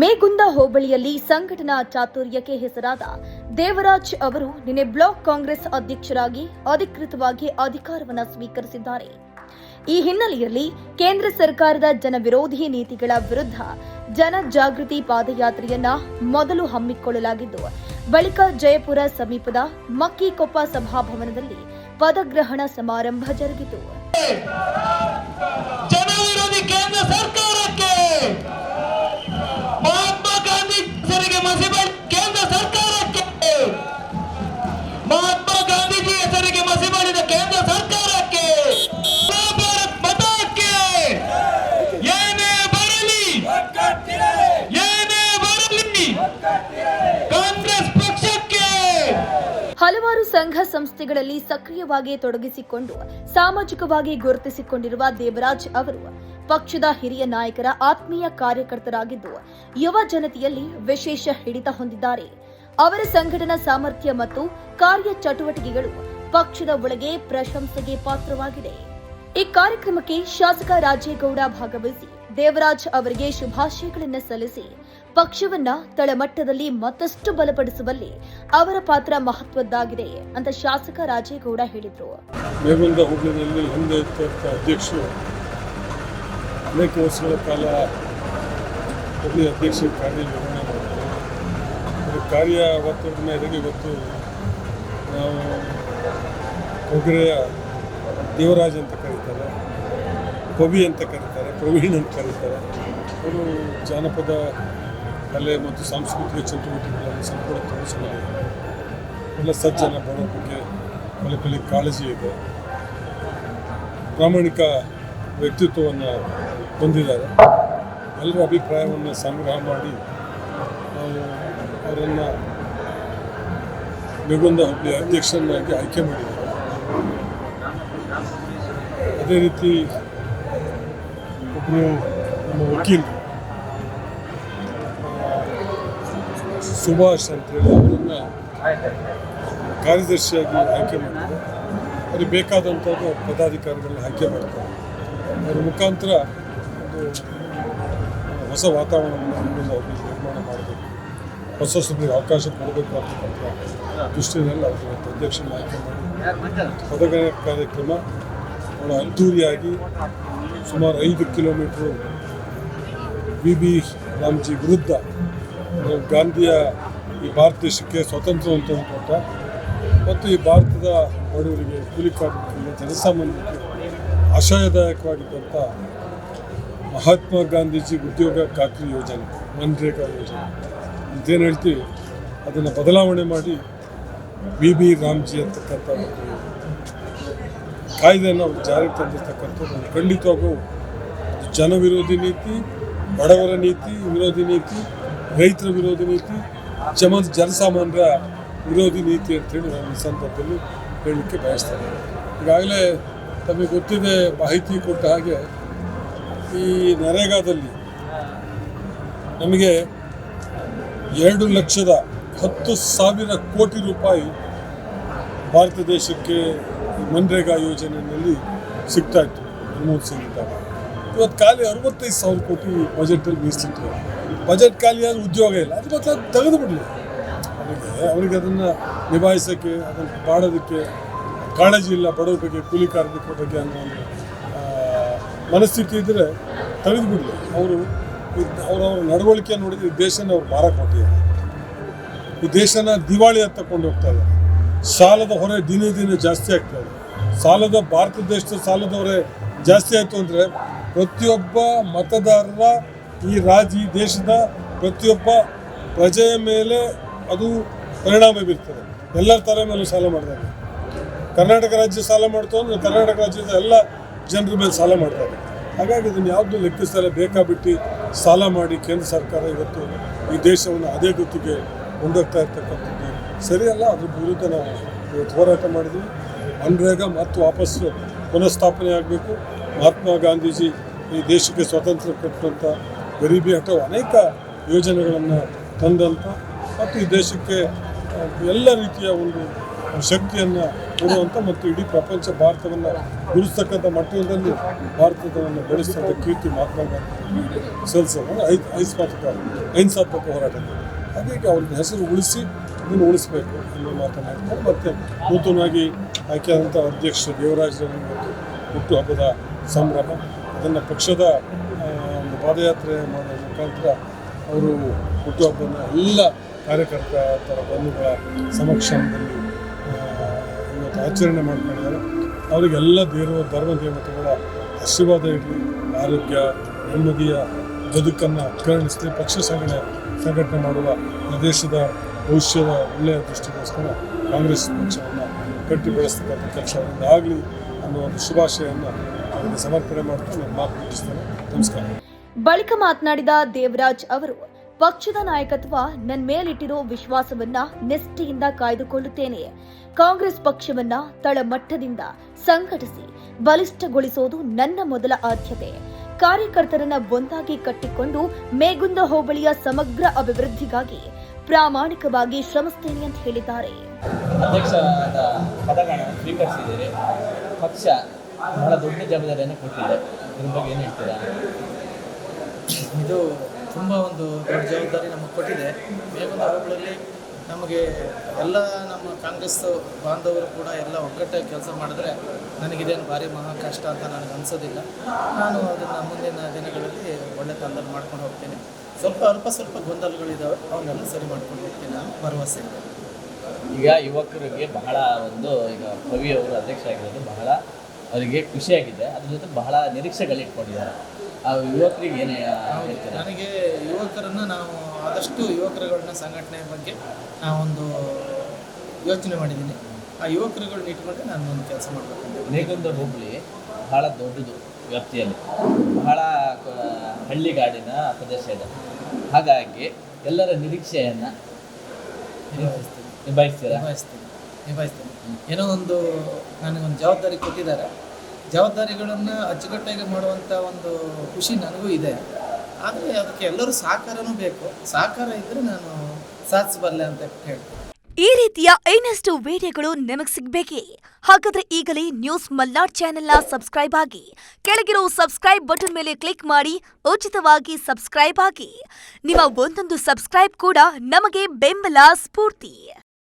ಮೇಗುಂದ ಹೋಬಳಿಯಲ್ಲಿ ಸಂಘಟನಾ ಚಾತುರ್ಯಕ್ಕೆ ಹೆಸರಾದ ದೇವರಾಜ್ ಅವರು ನಿನ್ನೆ ಬ್ಲಾಕ್ ಕಾಂಗ್ರೆಸ್ ಅಧ್ಯಕ್ಷರಾಗಿ ಅಧಿಕೃತವಾಗಿ ಅಧಿಕಾರವನ್ನು ಸ್ವೀಕರಿಸಿದ್ದಾರೆ. ಈ ಹಿನ್ನೆಲೆಯಲ್ಲಿ ಕೇಂದ್ರ ಸರ್ಕಾರದ ಜನವಿರೋಧಿ ನೀತಿಗಳ ವಿರುದ್ಧ ಜನಜಾಗೃತಿ ಪಾದಯಾತ್ರೆಯನ್ನ ಮೊದಲು ಹಮ್ಮಿಕೊಳ್ಳಲಾಗಿದ್ದು, ಬಳಿಕ ಜಯಪುರ ಸಮೀಪದ ಮಕ್ಕಿಕೊಪ್ಪ ಸಭಾಭವನದಲ್ಲಿ ಪದಗ್ರಹಣ ಸಮಾರಂಭ ಜರುಗಿತು. ಹಲವಾರು ಸಂಘ ಸಂಸ್ಥೆಗಳಲ್ಲಿ ಸಕ್ರಿಯವಾಗಿ ತೊಡಗಿಸಿಕೊಂಡು ಸಾಮಾಜಿಕವಾಗಿ ಗುರುತಿಸಿಕೊಂಡಿರುವ ದೇವರಾಜ್ ಅವರು ಪಕ್ಷದ ಹಿರಿಯ ನಾಯಕರ ಆತ್ಮೀಯ ಕಾರ್ಯಕರ್ತರಾಗಿದ್ದು ಯುವ ಜನತೆಯಲ್ಲಿ ವಿಶೇಷ ಹಿಡಿತ ಹೊಂದಿದ್ದಾರೆ. ಅವರ ಸಂಘಟನಾ ಸಾಮರ್ಥ್ಯ ಮತ್ತು ಕಾರ್ಯ ಚಟುವಟಿಕೆಗಳು ಪಕ್ಷದ ಒಳಗೆ ಪ್ರಶಂಸೆಗೆ ಪಾತ್ರವಾಗಿದೆ. ಈ ಕಾರ್ಯಕ್ರಮಕ್ಕೆ ಶಾಸಕ ರಾಜೇಗೌಡ ಭಾಗವಹಿಸಿ ದೇವರಾಜ್ ಅವರಿಗೆ ಶುಭಾಶಯಗಳನ್ನು ಸಲ್ಲಿಸಿ ಪಕ್ಷವನ್ನ ತಳಮಟ್ಟದಲ್ಲಿ ಮತ್ತಷ್ಟು ಬಲಪಡಿಸುವಲ್ಲಿ ಅವರ ಪಾತ್ರ ಮಹತ್ವದ್ದಾಗಿದೆ ಅಂತ ಶಾಸಕ ರಾಜೇಗೌಡ ಹೇಳಿದರು. ಹಿಂದೆ ಅಧ್ಯಕ್ಷರು ಅನೇಕ ವರ್ಷಗಳ ಕಾಲ ಅಧ್ಯಕ್ಷ ಕಾರ್ಯ ಮೇರೆಗೆ ಇವತ್ತು ನಾವು ಕೊಗರೆಯ ದೇವರಾಜ್ ಅಂತ ಕರೀತಾರೆ, ಕವಿ ಅಂತ ಕರೀತಾರೆ. ಪ್ರವೀಣ್ ಅಂತ ಕರೀತಾರೆ. ಅವರು ಜಾನಪದ ಕಲೆ ಮತ್ತು ಸಾಂಸ್ಕೃತಿಕ ಚಟುವಟಿಕೆಗಳನ್ನು ಸಂಪೂರ್ಣ ತೋರಿಸಲಾಗಿದೆ ಎಲ್ಲ ಸಜ್ಜನ ಬಡವರ ಬಗ್ಗೆ ಕಲೆ ಕಾಳಜಿ ಇದೆ. ಪ್ರಾಮಾಣಿಕ ವ್ಯಕ್ತಿತ್ವವನ್ನು ಹೊಂದಿದ್ದಾರೆ. ಎಲ್ಲರ ಅಭಿಪ್ರಾಯವನ್ನು ಸಂಗ್ರಹ ಮಾಡಿ ನಾವು ಅವರನ್ನು ನಿಗುಂದ ಹುಬ್ಳಿ ಅಧ್ಯಕ್ಷರನ್ನಾಗಿ ಆಯ್ಕೆ ಮಾಡಿದ್ದಾರೆ. ಅದೇ ರೀತಿ ವಕೀಲರು ಸುಭಾಷ್ ಅಂತೇಳಿ ಅವರನ್ನು ಕಾರ್ಯದರ್ಶಿಯಾಗಿ ಆಯ್ಕೆ ಮಾಡಿದ್ದಾರೆ ಅವ್ರಿಗೆ ಬೇಕಾದಂಥದ್ದು ಪದಾಧಿಕಾರಿಗಳನ್ನ ಆಯ್ಕೆ ಮಾಡ್ತಾರೆ. ಅವ್ರ ಮುಖಾಂತರ ಒಂದು ಹೊಸ ವಾತಾವರಣವನ್ನು ಅವ್ರಿಗೆ ನಿರ್ಮಾಣ ಮಾಡಬೇಕು. ಹೊಸ ಸುದ್ದಿ ಅವಕಾಶ ಕೊಡಬೇಕು ಅಂತಕ್ಕಂಥ ದೃಷ್ಟಿಯಲ್ಲಿ ಇವತ್ತು ಅಧ್ಯಕ್ಷನ ಆಯ್ಕೆ ಮಾಡಿ. ಪದಗ್ರಹಣ ಕಾರ್ಯಕ್ರಮ ಬಹಳ ಅದ್ಧೂರಿಯಾಗಿ ಸುಮಾರು ಐದು ಕಿಲೋಮೀಟ್ರು ವಿ ಬಿ ರಾಮ್ಜಿ ವಿರುದ್ಧ ಗಾಂಧಿಯ ಈ ಭಾರತ ದೇಶಕ್ಕೆ ಸ್ವಾತಂತ್ರ್ಯವನ್ನು ತಂದುಕೊಟ್ಟ ಮತ್ತು ಈ ಭಾರತದ ಬಡವರಿಗೆ ಕೂಲಿ ಕಾರ್ಮಿಕರಿಗೆ ಜನಸಾಮಾನ್ಯರಿಗೆ ಆಶಯದಾಯಕವಾಗಿದ್ದಂಥ ಮಹಾತ್ಮ ಗಾಂಧೀಜಿ ಉದ್ಯೋಗ ಖಾತ್ರಿ ಯೋಜನೆ, ಮನ್ರೇಗಾ ಯೋಜನೆ. ಇದೇನು ಹೇಳ್ತೀವಿ ಅದನ್ನು ಬದಲಾವಣೆ ಮಾಡಿ ಬಿ ಬಿ ರಾಮ್ಜಿ ಅಂತಕ್ಕಂಥ ಒಂದು ಕಾಯ್ದೆಯನ್ನು ಅವರು ಜಾರಿಗೆ ತಂದಿರ್ತಕ್ಕಂಥದ್ದು ಖಂಡಿತವಾಗೂ ಜನವಿರೋಧಿ ನೀತಿ, ಬಡವರ ನೀತಿ, ವಿರೋಧಿ ನೀತಿ, ರೈತರ ವಿರೋಧಿ ನೀತಿ ಜಮ ಜನಸಾಮಾನ್ಯರ ವಿರೋಧಿ ನೀತಿ ಅಂತೇಳಿ ನಾನು ಈ ಸಂದರ್ಭದಲ್ಲಿ ಹೇಳಲಿಕ್ಕೆ ಬಯಸ್ತೇನೆ ಈಗಾಗಲೇ ತಮಗೆ ಗೊತ್ತಿದೆ ಮಾಹಿತಿ ಕೊಟ್ಟ ಹಾಗೆ ಈ ನರೇಗಾದಲ್ಲಿ ನಮಗೆ ಎರಡು ಲಕ್ಷದ ಹತ್ತು ಸಾವಿರ ಕೋಟಿ ರೂಪಾಯಿ ಭಾರತ ದೇಶಕ್ಕೆ ಮನ್ರೇಗಾ ಯೋಜನೆಯಲ್ಲಿ ಸಿಗ್ತಾ ಇತ್ತು, ಮನಮೋಹನ್ ಸಿಂಗ್ ಇವತ್ತು ಖಾಲಿ ಅರವತ್ತೈದು ಸಾವಿರ ಕೋಟಿ ಬಜೆಟಲ್ಲಿ ಮೀಸಲಿಟ್ಟು ಬಜೆಟ್ ಖಾಲಿ ಆದರೆ ಉದ್ಯೋಗ ಇಲ್ಲ ಅದು ಮತ್ತೆ ಅದು ತೆಗೆದು ಬಿಡಲಿ ಅವರಿಗೆ ಅವರಿಗೆ ಅದನ್ನು ನಿಭಾಯಿಸೋಕ್ಕೆ, ಅದನ್ನು ಮಾಡೋದಕ್ಕೆ ಕಾಳಜಿ ಇಲ್ಲ, ಬಡವ್ರ ಬಗ್ಗೆ, ಕೂಲಿ ಕಾರ್ಮಿಕರ ಬಗ್ಗೆ ಅನ್ನೋ ಒಂದು ಮನಸ್ಥಿತಿ ಇದ್ದರೆ ತೆಗೆದು ಬಿಡಲಿ ಅವರು ಅವರವರ ನಡವಳಿಕೆ ನೋಡಿದ್ರೆ ದೇಶನ ಅವ್ರು ಭಾರ ಕೊಟ್ಟಿದ್ದಾರೆ ಈ ದೇಶನ ದಿವಾಳಿ ಅಂತ ತಗೊಂಡು ಹೋಗ್ತಾ ಸಾಲದ ಹೊರೆ ದಿನೇ ದಿನೇ ಜಾಸ್ತಿ ಆಗ್ತಾ ಇದೆ. ಸಾಲದ ಭಾರತ ದೇಶದ ಸಾಲದ ಹೊರೆ ಜಾಸ್ತಿ ಆಯಿತು ಅಂದರೆ ಪ್ರತಿಯೊಬ್ಬ ಮತದಾರರ ಈ ರಾಜ್ಯ ಈ ದೇಶದ ಪ್ರತಿಯೊಬ್ಬ ಪ್ರಜೆಯ ಮೇಲೆ ಅದು ಪರಿಣಾಮ ಬೀರ್ತದೆ. ಎಲ್ಲರ ತಲೆ ಮೇಲೂ ಸಾಲ ಮಾಡಿದಾಗ ಕರ್ನಾಟಕ ರಾಜ್ಯ ಸಾಲ ಮಾಡ್ತು ಅಂದರೆ ಕರ್ನಾಟಕ ರಾಜ್ಯದ ಎಲ್ಲ ಜನರ ಮೇಲೆ ಸಾಲ ಮಾಡ್ತಾರೆ. ಹಾಗಾಗಿ ಇದನ್ನು ಯಾವುದೂ ಲೆಕ್ಕಿಸ್ತಾರೆ ಬೇಕಾಬಿಟ್ಟು ಸಾಲ ಮಾಡಿ ಕೇಂದ್ರ ಸರ್ಕಾರ ಇವತ್ತು ಈ ದೇಶವನ್ನು ಅದೇ ಗುತ್ತಿಗೆ ಮುಂದೋಗ್ತಾ ಇರ್ತಕ್ಕಂಥದ್ದು. ಸರಿಯಲ್ಲ ಅದ್ರ ವಿರುದ್ಧ ನಾವು ಹೋರಾಟ ಮಾಡಿದ್ವಿ. ಅನ್ರೇಗ ಮತ್ತು ವಾಪಸ್ಸು ಪುನಃಸ್ಥಾಪನೆ ಆಗಬೇಕು. ಮಹಾತ್ಮ ಗಾಂಧೀಜಿ ಈ ದೇಶಕ್ಕೆ ಸ್ವಾತಂತ್ರ್ಯ ಕೊಟ್ಟಂಥ ಗರೀಬಿ ಹಠವು ಅನೇಕ ಯೋಜನೆಗಳನ್ನು ತಂದಂಥ ಮತ್ತು ಈ ದೇಶಕ್ಕೆ ಎಲ್ಲ ರೀತಿಯ ಒಂದು ಶಕ್ತಿಯನ್ನು ಕೊಡುವಂಥ ಮತ್ತು ಇಡೀ ಪ್ರಪಂಚ ಭಾರತವನ್ನು ಗುರುಸ್ತಕ್ಕಂಥ ಮಟ್ಟದಲ್ಲಿ ಭಾರತವನ್ನು ಬೆಳೆಸಿದಂಥ ಕೀರ್ತಿ ಮಹಾತ್ಮ ಗಾಂಧಿ ಸಲ್ಲಿಸೋದು ಐ ಅಹಿಂಸಾತ್ಮಕ ಹೋರಾಟ ಹಾಗಾಗಿ ಅವ್ರದ್ದು ಹೆಸರು ಉಳಿಸಿ ಇನ್ನು ಉಳಿಸ್ಬೇಕು ಅನ್ನೋ ಮಾತನಾಡ್ತಾರೆ ಮತ್ತು ನೂತನವಾಗಿ ಆಯ್ಕೆಯಾದಂಥ ಅಧ್ಯಕ್ಷ ದೇವರಾಜರವರ ಹುಟ್ಟುಹಬ್ಬದ ಸಂಭ್ರಮ. ಅದನ್ನು ಪಕ್ಷದ ಒಂದು ಪಾದಯಾತ್ರೆ ಮಾಡೋ ಮುಖಾಂತರ ಅವರು ಹುಟ್ಟುಹಬ್ಬನ ಎಲ್ಲ ಕಾರ್ಯಕರ್ತರ ಬಂಧುಗಳ ಸಮಕ್ಷಮದಲ್ಲಿ ಇವತ್ತು ಆಚರಣೆ ಮಾಡ್ಕೊಂಡಿದ್ದಾರೆ. ಅವರಿಗೆಲ್ಲ ದೇವ ಧರ್ಮ ದೇವತೆಗಳ ಆಶೀರ್ವಾದ ಇರಲಿ. ಆರೋಗ್ಯ, ನೆಮ್ಮದಿಯ ಬದುಕನ್ನು ಕರುಣಿಸಲಿ. ಪಕ್ಷ ಸಂಘಟನೆ ಸಂಘಟನೆ ಮಾಡುವ ದೇಶದ ಭವಿಷ್ಯದ ಒಳ್ಳೆಯ ದೃಷ್ಟಿಗೋಸ್ಕರ ಕಾಂಗ್ರೆಸ್ ಪಕ್ಷವನ್ನು ಕಟ್ಟಿ ಬೆಳೆಸ್ತಕ್ಕಂಥ ಕೆಲಸ ಆಗಲಿ ಅನ್ನೋ ಒಂದು ಶುಭಾಶಯವನ್ನು ಅವರಿಗೆ ಸಮರ್ಪಣೆ ಮಾಡ್ತಾ ನಾನು ಮಾತು ಮುಗಿಸ್ತೇನೆ ನಮಸ್ಕಾರ. ಬಳಿಕ ಮಾತನಾಡಿದ ದೇವರಾಜ್ ಅವರು, ಪಕ್ಷದ ನಾಯಕತ್ವ ನನ್ನ ಮೇಲಿಟ್ಟಿರೋ ವಿಶ್ವಾಸವನ್ನ ನಿಷ್ಠೆಯಿಂದ ಕಾಯ್ದುಕೊಳ್ಳುತ್ತೇನೆ. ಕಾಂಗ್ರೆಸ್ ಪಕ್ಷವನ್ನ ತಳಮಟ್ಟದಿಂದ ಸಂಘಟಿಸಿ, ಬಲಿಷ್ಠಗೊಳಿಸೋದು ನನ್ನ ಮೊದಲ ಆದ್ಯತೆ. ಕಾರ್ಯಕರ್ತರನ್ನ ಒಂದಾಗಿ ಕಟ್ಟಿಕೊಂಡು ಮೇಗುಂದ ಹೋಬಳಿಯ ಸಮಗ್ರ ಅಭಿವೃದ್ಧಿಗಾಗಿ ಪ್ರಾಮಾಣಿಕವಾಗಿ ಶ್ರಮಿಸ್ತೇನೆ ಅಂತ ಹೇಳಿದ್ದಾರೆ. ಅಧ್ಯಕ್ಷರಾದ ಪದಗಳನ್ನು ಸ್ವೀಕರಿಸಿದ್ದೀರಿ. ಪಕ್ಷ ಬಹಳ ದೊಡ್ಡ ಜವಾಬ್ದಾರಿಯನ್ನು ಕೊಟ್ಟಿದೆ. ಇದ್ರ ಬಗ್ಗೆ ಏನು ಹೇಳ್ತೀರಾ? ಇದು ತುಂಬ ಒಂದು ದೊಡ್ಡ ಜವಾಬ್ದಾರಿ ನಮಗೆ ಕೊಟ್ಟಿದೆ. ಮೇಗುಂದ ಹೋಬಳಿಯಲ್ಲಿ ನಮಗೆ ಎಲ್ಲ ನಮ್ಮ ಕಾಂಗ್ರೆಸ್ ಬಾಂಧವರು ಕೂಡ ಎಲ್ಲ ಒಗ್ಗಟ್ಟಾಗಿ ಕೆಲಸ ಮಾಡಿದ್ರೆ ನನಗಿದೇನು ಭಾರಿ ಮಹಾ ಕಷ್ಟ ಅಂತ ನನಗೆ ಅನಿಸೋದಿಲ್ಲ. ನಾನು ಅದನ್ನು ಮುಂದಿನ ದಿನಗಳಲ್ಲಿ ಒಳ್ಳೆ ತಂದಲ್ಲಿ ಮಾಡ್ಕೊಂಡು ಹೋಗ್ತೀನಿ. ಸ್ವಲ್ಪ ಅಲ್ಪ ಸ್ವಲ್ಪ ಗೊಂದಲಗಳಿದ್ದಾವೆ ಅವನ್ನೆಲ್ಲ ಸರಿ ಮಾಡ್ಕೊಂಡು ಹೋಗ್ತೀನಿ ನಾನು. ಭರವಸೆ ಇದೆ. ಈಗ ಯುವಕರಿಗೆ ಬಹಳ ಒಂದು ಈಗ ಕವಿ ಅವರು ಅಧ್ಯಕ್ಷ ಆಗಿರೋದು ಬಹಳ ಅವರಿಗೆ ಖುಷಿಯಾಗಿದೆ ಅದ್ರ ಜೊತೆ ಬಹಳ ನಿರೀಕ್ಷೆಗಳಿಟ್ಕೊಂಡಿದ್ದಾರೆ. ಆ ಯುವಕರಿಗೆ ಏನೇ ನನಗೆ ಯುವಕರನ್ನು ನಾವು ಆದಷ್ಟು ಯುವಕರುಗಳನ್ನ ಸಂಘಟನೆ ಬಗ್ಗೆ ನಾವೊಂದು ಯೋಚನೆ ಮಾಡಿದ್ದೀನಿ ಆ ಯುವಕರುಗಳನ್ನ ಇಟ್ಕೊಂಡು ನಾನು ಒಂದು ಕೆಲಸ ಮಾಡಬೇಕಂತ ನೇಗುಂದ ಹೋಬಳಿ ಬಹಳ ದೊಡ್ಡದು ವ್ಯಾಪ್ತಿಯಲ್ಲಿ. ಬಹಳ ಹಳ್ಳಿಗಾಡಿನ ಪ್ರದೇಶ ಇದೆ. ಹಾಗಾಗಿ ಎಲ್ಲರ ನಿರೀಕ್ಷೆಯನ್ನು ನಿಭಾಯಿಸ್ತೀನಿ. ನಿಭಾಯಿಸ್ತೀರಾ? ನಿಭಾಯಿಸ್ತೀನಿ. ನಿಭಾಯಿಸ್ತೀನಿ. ಏನೋ ಒಂದು ನನಗೊಂದು ಜವಾಬ್ದಾರಿ ಕೊಟ್ಟಿದ್ದಾರೆ. ಜವಾಬ್ದಾರಿಗಳನ್ನು ಅಚ್ಚುಕಟ್ಟಾಗಿ ಮಾಡುವಂಥ ಒಂದು ಖುಷಿ ನನಗೂ ಇದೆ. ಆದರೆ ಅದಕ್ಕೆ ಎಲ್ಲರೂ ಸಹಕಾರನೂ ಬೇಕು. ಸಹಕಾರ ಇದ್ರೆ ನಾನು ಸಾಧಿಸಬಲ್ಲೆ ಅಂತ ಹೇಳ್ತೀನಿ. ಈ ರೀತಿಯ ಇನ್ನಷ್ಟು ವಿಡಿಯೋಗಳು ನಿಮಗೆ ಸಿಗಬೇಕೇ? ಹಾಗಾದ್ರೆ ಈಗಲೇ ನ್ಯೂಸ್ ಮಲ್ನಾಡ್ ಚಾನೆಲ್ನ ಸಬ್ಸ್ಕ್ರೈಬ್ ಆಗಿ, ಕೆಳಗಿರೋ ಸಬ್ಸ್ಕ್ರೈಬ್ ಬಟನ್ ಮೇಲೆ ಕ್ಲಿಕ್ ಮಾಡಿ, ಉಚಿತವಾಗಿ ಸಬ್ಸ್ಕ್ರೈಬ್ ಆಗಿ. ನಿಮ್ಮ ಒಂದೊಂದು ಸಬ್ಸ್ಕ್ರೈಬ್ ಕೂಡ ನಮಗೆ ಬೆಂಬಲ, ಸ್ಫೂರ್ತಿ.